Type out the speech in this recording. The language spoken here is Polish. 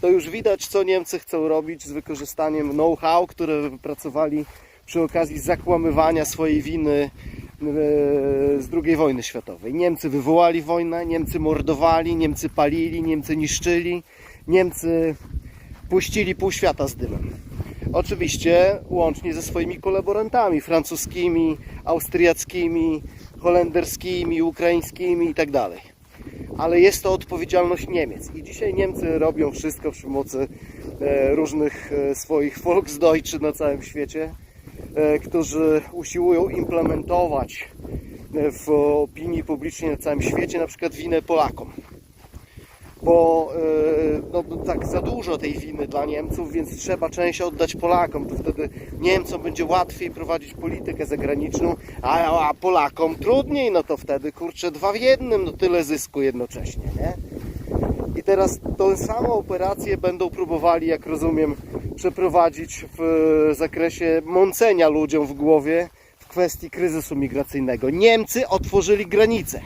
To już widać, co Niemcy chcą robić z wykorzystaniem know-how, które wypracowali przy okazji zakłamywania swojej winy e, z II wojny światowej. Niemcy wywołali wojnę, Niemcy mordowali, Niemcy palili, Niemcy niszczyli, Niemcy puścili pół świata z dymem. Oczywiście łącznie ze swoimi kolaborantami francuskimi, austriackimi, holenderskimi, ukraińskimi itd. Ale jest to odpowiedzialność Niemiec. I dzisiaj Niemcy robią wszystko przy pomocy e, różnych e, swoich Volksdeutsche na całym świecie, e, którzy usiłują implementować w opinii publicznej na całym świecie na przykład winę Polakom bo e, no, no, tak za dużo tej winy dla Niemców, więc trzeba część oddać Polakom. To wtedy Niemcom będzie łatwiej prowadzić politykę zagraniczną, a, a Polakom trudniej, no to wtedy kurczę dwa w jednym, no tyle zysku jednocześnie, nie? I teraz tą samą operację będą próbowali, jak rozumiem, przeprowadzić w zakresie mącenia ludziom w głowie w kwestii kryzysu migracyjnego. Niemcy otworzyli granice.